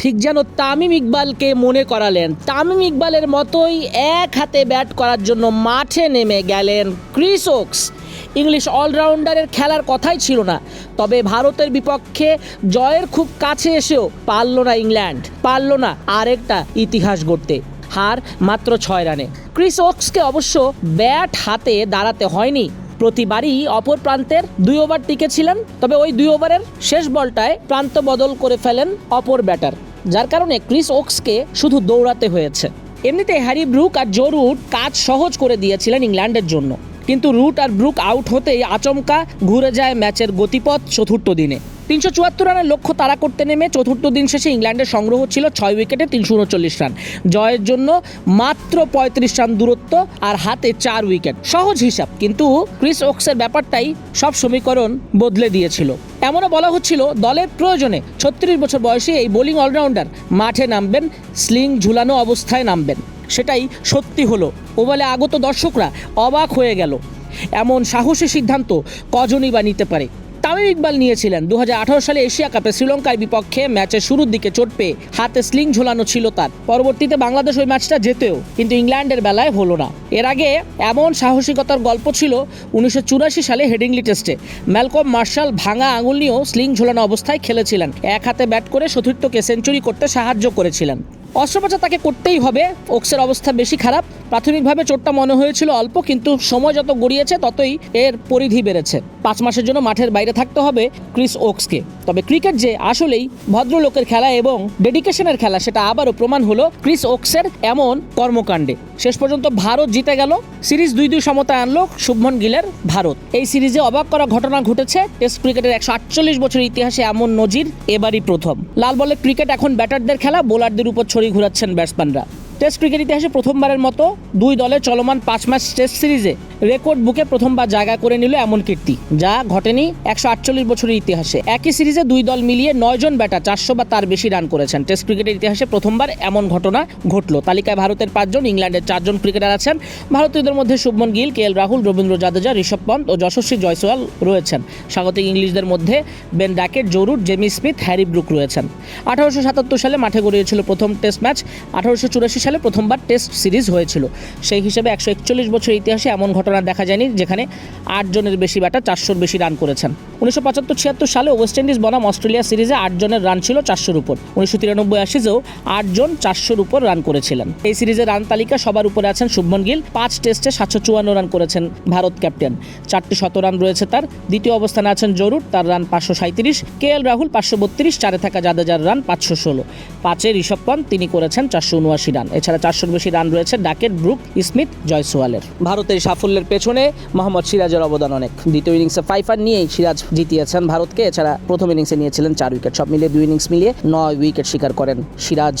ঠিক যেন তামিম ইকবালকে মনে করালেন। তামিম ইকবালের মতোই এক হাতে ব্যাট করার জন্য মাঠে নেমে গেলেন ক্রিস ওকস। ইংলিশ অলরাউন্ডারের খেলার কথাই ছিল না, তবে ভারতের বিপক্ষে জয়ের খুব কাছে এসেও পারল না ইংল্যান্ড, পারল না আরেকটা ইতিহাস গড়তে। হার মাত্র ছয় রানে। ক্রিস ওকসকে অবশ্য ব্যাট হাতে দাঁড়াতে হয়নি। প্রতিবারই অপর প্রান্তের দুই ওভার টিকেছিলেন, তবে ওই দুই ওভারের শেষ বলটায় প্রান্ত বদল করে ফেলেন অপর ব্যাটার। যার কারণে ক্রিস ওক্সকে শুধু দৌড়াতে হয়েছে। এমনিতে হ্যারি ব্রুক আর জো রুট কাজ সহজ করে দিয়েছিলেন ইংল্যান্ডের জন্য। কিন্তু রুট আর ব্রুক আউট হতেই আচমকা ঘুরে যায় ম্যাচের গতিপথ চতুর্থ দিনে। তিনশো চুয়াত্তর রানের লক্ষ্য তাড়া করতে নেমে চতুর্থ দিন শেষে ইংল্যান্ডের সংগ্রহ ছিল ছয় উইকেটে তিনশো উনচল্লিশ রান। জয়ের জন্য মাত্র পঁয়ত্রিশ রান দূরত্ব আর হাতে চার উইকেট। সহজ হিসাব, কিন্তু ক্রিস ওক্সের ব্যাপারটাই সব সমীকরণ বদলে দিয়েছিল। এমনও বলা হচ্ছিল, দলের প্রয়োজনে ছত্রিশ বছর বয়সী এই বোলিং অলরাউন্ডার মাঠে নামবেন, স্লিং ঝুলানো অবস্থায় নামবেন। সেটাই সত্যি হলো। ওভালে আগত দর্শকরা অবাক হয়ে গেল। এমন সাহসী সিদ্ধান্ত কজনই বা নিতে পারে? তামিম ইকবাল নিয়েছিলেন। দু হাজার আঠারো সালে এশিয়া কাপে শ্রীলঙ্কার বিপক্ষে ম্যাচের শুরুর দিকে চোট পেয়ে হাতে স্লিং ঝোলানো ছিল তার। পরবর্তীতে বাংলাদেশ ওই ম্যাচটা যেতেও কিন্তু ইংল্যান্ডের বেলায় হলো না। এর আগে এমন সাহসিকতার গল্প ছিল উনিশশো চুরাশি সালে হেডিংলি টেস্টে। ম্যালকম মার্শাল ভাঙা আঙুল নিয়েও স্লিং ঝোলানো অবস্থায় খেলেছিলেন। এক হাতে ব্যাট করে সতীর্থকে সেঞ্চুরি করতে সাহায্য করেছিলেন। অস্ত্রোপচার তাকে করতেই হবে। ওক্সের অবস্থা বেশি খারাপ। প্রাথমিকভাবে চোটটা মনে হয়েছিল অল্প, কিন্তু সময় যত গড়িয়েছে ততই এর পরিধি বেড়েছে। পাঁচ মাসের জন্য মাঠের বাইরে থাকতে হবে ক্রিস ওক্সকে। তবে ক্রিকেট যে আসলেই ভদ্রলোকের খেলা এবং ডেডিকেশনের খেলা, সেটা আবারও প্রমাণ হলো ক্রিস ওক্সের এমন কর্মকাণ্ডে। শেষ পর্যন্ত ভারত জিতে গেল। সিরিজ দুই দুই সমতায় আনলো শুভমন গিলের ভারত। এই সিরিজে অবাক করা ঘটনা ঘটেছে। টেস্ট ক্রিকেটের একশো আটচল্লিশ বছর ইতিহাসে এমন নজির এবারই প্রথম। লাল বলের ক্রিকেট এখন ব্যাটারদের খেলা, বোলারদের উপর ছড়ি ঘুরাচ্ছেন ব্যাটসম্যানরা। টেস্ট ক্রিকেট ইতিহাসে প্রথমবারের মতো দুই দলের চলমান পাঁচ ম্যাচ টেস্ট সিরিজে রেকর্ড বুকে প্রথমবার জায়গা করে নিল এমন কীর্তি, যা ঘটেনি একশো আটচল্লিশ বছরের ইতিহাসে। একই সিরিজে দুই দল মিলিয়ে নয়জন ব্যাটার, চারশো বা তার বেশি রান করেছেন। টেস্ট ক্রিকেটের ইতিহাসে প্রথমবার এমন ঘটনা ঘটলো। তালিকায় ভারতের পাঁচজন, ইংল্যান্ডের চারজন ক্রিকেটার আছেন। ভারতীয়দের মধ্যে শুভমন গিল, কে এল রাহুল, রবীন্দ্র জাদেজা, ঋষভ পন্ত ও যশস্বী জয়সওয়াল রয়েছেন। স্বাগতিক ইংলিশদের মধ্যে বেন ড্যাকেট জরুর, জেমি স্মিথ, হ্যারি ব্রুক রয়েছেন। আঠারোশো সাতাত্তর সালে মাঠে গড়িয়েছিল প্রথম টেস্ট ম্যাচ। আঠারোশো চুরাশি সালে প্রথমবার টেস্ট সিরিজ হয়েছিল। সেই হিসেবে একশো একচল্লিশ বছর ইতিহাসে এমন ঘটনা দেখা যায়নি যেখানে আটজনের বেশি ব্যাটার চারশোর বেশি রান করেছেন। উনিশশো পঁচাত্তর ছিয়াত্তর সালে ওয়েস্ট ইন্ডিজ বনাম অস্ট্রেলিয়া সিরিজে আটজনের রান ছিল চারশোর উপর। উনিশশো তিরানব্বই আশিতেও আটজন চারশোর উপর রান করেছিলেন। এই সিরিজের রান তালিকা সবার উপরে আছেন শুভমন গিল। পাঁচ টেস্টে সাতশো চুয়ান্ন রান করেছেন ভারত ক্যাপ্টেন চারটি শত রান রয়েছে তার। দ্বিতীয় অবস্থানে আছেন জরুর, তার রান পাঁচশো সাঁত্রিশ কে এল রাহুল পাঁচশো বত্রিশ, চারে থাকা জাদেজার রান পাঁচশো ষোলো। পাঁচে ঋষভ পন্ত, তিনি করেছেন চারশো উনআশি রান এছাড়া চারশোর বেশি রান রয়েছে ডাকেট ব্রুক স্মিথ জয়সওয়ালের। ভারতের সাফল্যের পেছনে মোহাম্মদ সিরাজের অবদান অনেক। দ্বিতীয় ইনিংসে ফাইফার নিয়েই সিরাজ জিতিয়েছেন ভারতকে। এছাড়া প্রথম ইনিংসে নিয়েছিলেন চার উইকেট। সব মিলিয়ে দুই ইনিংস মিলিয়ে নয় উইকেট শিকার করেন সিরাজ।